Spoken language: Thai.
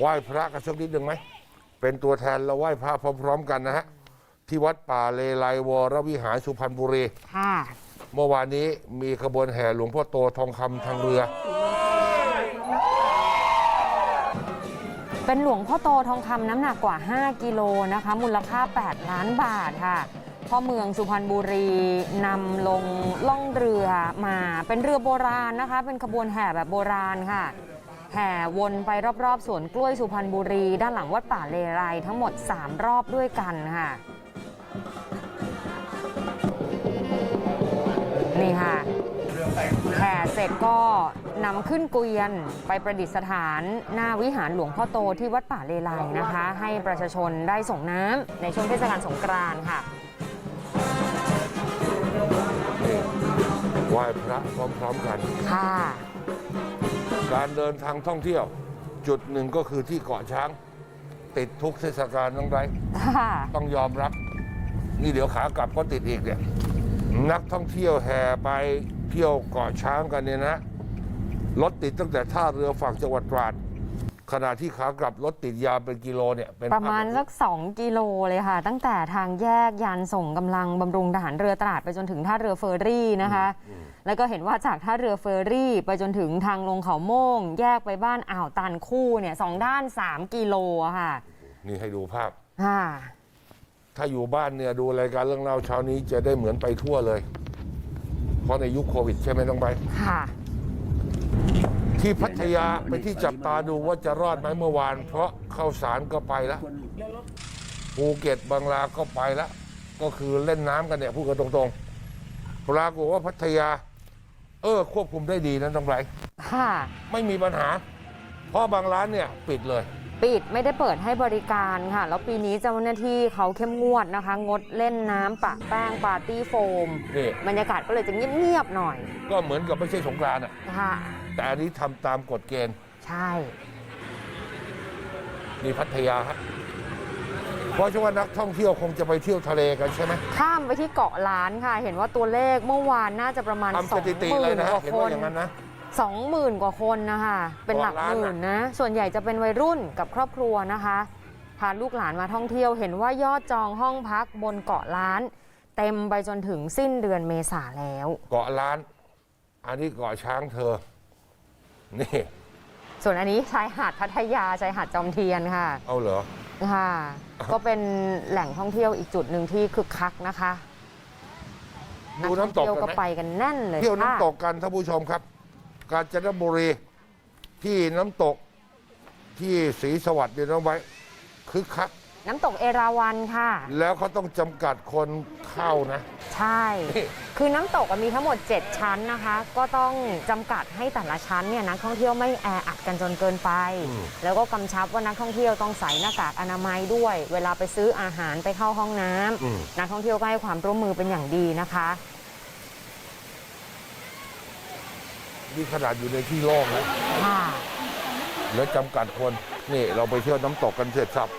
ไหว้พระกันสักนิดหนึ่งไหม เป็นตัวแทนเราไหว้พระพร้อม ๆ กันนะฮะ ที่วัดป่าเลไลวรวิหารสุพรรณบุรี ค่ะ เมื่อวานนี้มีขบวนแห่หลวงพ่อโตทองคำทางเรือ เป็นหลวงพ่อโตทองคำน้ำหนักกว่า 5 กิโลนะคะ มูลค่า 8 ล้านบาทค่ะพ่อเมืองสุพรรณบุรีนำลงล่องเรือมา เป็นเรือโบราณนะคะ เป็นขบวนแห่แบบโบราณค่ะ แห่วนไปรอบๆสวนกล้วยสุพรรณบุรี ด้านหลังวัดป่าเลไรทั้งหมด 3 รอบด้วยกันค่ะ นี่ค่ะแห่เสร็จก็นำขึ้นเกวียนไปประดิษฐานหน้าวิหารหลวงพ่อโตที่วัดป่าเลไลนะคะ ให้ประชาชนได้ส่งน้ำในช่วงเทศกาลสงกรานต์ค่ะไหว้พระพร้อมๆกัน ค่ะ การเดินทางท่องเที่ยว จุดหนึ่งก็คือที่เกาะช้าง ติดทุกเทศกาลน้องไรค่ะ ต้องยอมรับ นี่เดี๋ยวขากลับก็ติดอีกเนี่ยนักท่องเที่ยวแห่ไปเที่ยวเกาะช้างกันเนี่ยนะรถติดตั้งแต่ท่าเรือฝั่งจังหวัดตราด ขณะที่ขากลับรถติดยาวเป็นกิโลเนี่ยเป็นประมาณสัก 2 กิโลเลยค่ะ ตั้งแต่ทางแยกยานส่งกำลังบำรุงทหารเรือตราดไปจนถึงท่าเรือเฟอร์รี่นะคะ แล้วก็เห็นว่าจากท่าเรือเฟอร์รี่ ไปจนถึงทางลงเขาโม่ง แยกไปบ้านอ่าวตันคู่เนี่ยสองด้าน 3 กิโลอะค่ะนี่ให้ดูภาพ ค่ะ ถ้าอยู่บ้านเนี่ยดูรายการเรื่องเล่าเช้านี้จะได้เหมือนไปทั่วเลย เพราะในยุคโควิดใช่ไหมน้องใบร์ทค่ะ ที่พัทยาไปนที่จับตาดูว่าจะรอดไหมเมื่อวาน เพราะเข้าสารก็ไปแล้วภูเก็ตบางลาก็ไปแล้วก็คือเล่นน้ำกันเนี่ยพูดกันตรงๆปรากฏว่าพัทยา เออ ควบคุมได้ดีนะน้องไบรท์ค่ะไม่มีปัญหา เพราะบางร้านเนี่ยปิดเลย ปิดไม่ได้เปิดให้บริการค่ะ แล้วปีนี้เจ้าหน้าที่เขาเข้มงวดนะคะ งดเล่นน้ำปะแป้งปาร์ตี้โฟมนี่บรรยากาศก็เลยจะเงียบๆหน่อย ก็เหมือนกับไม่ใช่สงกรานต์อะค่ะ แต่อันนี้ทำตามกฎเกณฑ์ใช่ นี่พัทยาฮะเพราะฉะนั้นนักท่องเที่ยวคงจะไปเที่ยวทะเลกันใช่ไหม ข้ามไปที่เกาะล้านค่ะ เห็นว่าตัวเลขเมื่อวานน่าจะประมาณทำสสองถิติหเลมื่ยนนะกฮะว่าเห็นคว่านอย่างนั้นนะ สองหมื่นกว่าคนนะคะ เป็นหลักเกาะล้านหมื่นนะ ส่วนใหญ่จะเป็นวัยรุ่นกับครอบครัวนะคะพาลูกหลานมาท่องเที่ยวเห็นว่ายอดจองห้องพักบนเกาะล้าน เต็มไปจนถึงสิ้นเดือนเมษาแล้ว เกาะล้าน อันนี้เกาะช้างเธอ นี่ส่วนอันนี้ชายหาดพัทยาชายหาดจอมเทียนค่ะเอาเหรอ ค่ะ ก็เป็นแหล่งท่องเที่ยวอีกจุดหนึ่งที่คึกคักนะคะดูน้ำตกเที่ยวกันก็ไหม ไปกันแน่นเลยเที่ยวค่ะน้ำตกกันท่านผู้ชมครับ กาญจนบุรีที่น้ำตกที่ศรีสวัสดิ์เนี่ยน้องไว้คึกคัก น้ำตกเอราวัณค่ะ แล้วเขาต้องจำกัดคนเข้านะ ใช่นี่คือน้ำตกอะมีทั้งหมด 7 ชั้นนะคะ ก็ต้องจำกัดให้แต่ละชั้นเนี่ยนักท่องเที่ยวไม่แออัดกันจนเกินไป แล้วก็กำชับว่านักท่องเที่ยวต้องใส่หน้ากากอนามัยด้วย เวลาไปซื้ออาหารไปเข้าห้องน้ำอืมนักท่องเที่ยวก็ให้ความร่วมมือเป็นอย่างดีนะคะนี่ขนาดอยู่ในที่โล่งนะค่ะแล้วจำกัดคน นี่เราไปเที่ยวน้ำตกกันเสร็จสับ